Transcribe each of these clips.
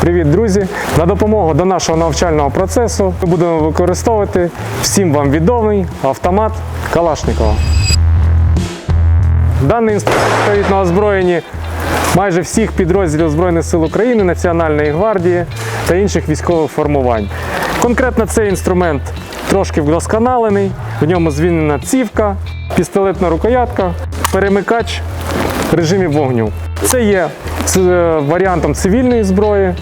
Привіт, друзі! На допомогу до нашого навчального процесу ми будемо використовувати всім вам відомий автомат Калашникова. Даний інструмент стоїть на озброєнні майже всіх підрозділів Збройних сил України, Національної гвардії та інших військових формувань. Конкретно цей інструмент трошки вдосконалений, в ньому звільнена цівка, пістолетна рукоятка, перемикач режимів вогню. Це є е, варіантом цивільної зброї,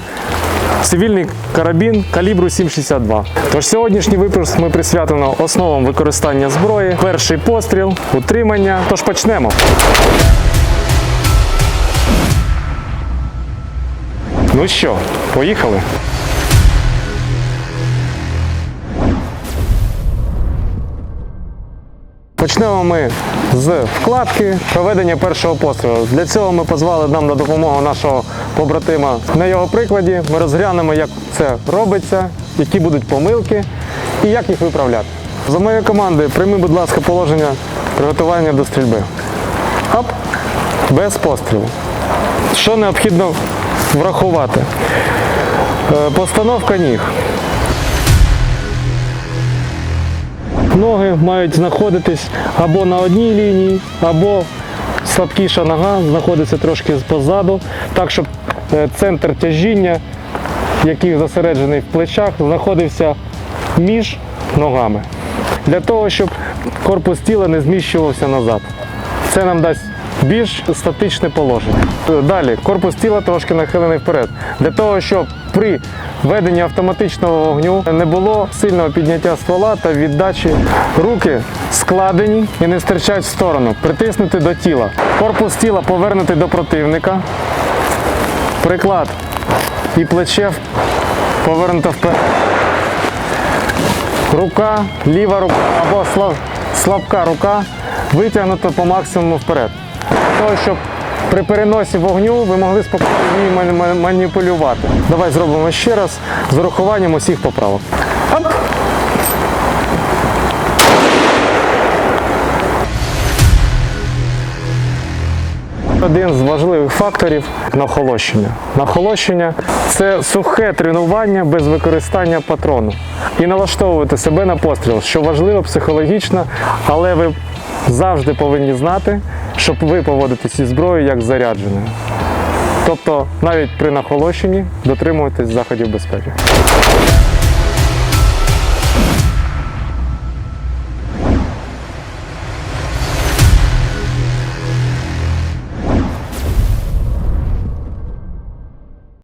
цивільний карабін калібру 7,62. Тож сьогоднішній випуск ми присвятимо основам використання зброї, перший постріл, утримання. Тож почнемо. Ну що, поїхали? Почнемо ми з вкладки проведення першого пострілу. Для цього ми позвали нам на допомогу нашого побратима. На його прикладі ми розглянемо, як це робиться, які будуть помилки і як їх виправляти. За моєю командою прийми, будь ласка, положення приготування до стрільби. Оп, без пострілу. Що необхідно врахувати? Е, Постановка ніг. Ноги мають знаходитись або на одній лінії, або слабкіша нога знаходиться трошки позаду, так щоб е, центр тяжіння, який зосереджений в плечах, знаходився між ногами. Для того, щоб корпус тіла не зміщувався назад. Це нам дасть більш статичне положення. Далі, корпус тіла трошки нахилений вперед. Для того, щоб при веденні автоматичного вогню не було сильного підняття ствола та віддачі руки складені і не стирчать в сторону, притиснути до тіла. Корпус тіла повернутий до противника. Приклад і плече повернуто вперед. Рука, ліва рука або слаб- слабка рука витягнута по максимуму вперед. Того, щоб при переносі вогню ви могли спокійно маніпулювати. Давай зробимо ще раз з урахуванням усіх поправок. Оп! Один з важливих факторів нахолощення. Нахолощення це сухе тренування без використання патрону. І налаштовувати себе на постріл, що важливо психологічно, але ви завжди повинні знати, щоб ви поводитесь зі зброєю як зарядженою. Тобто навіть при нахолощенні дотримуйтесь заходів безпеки.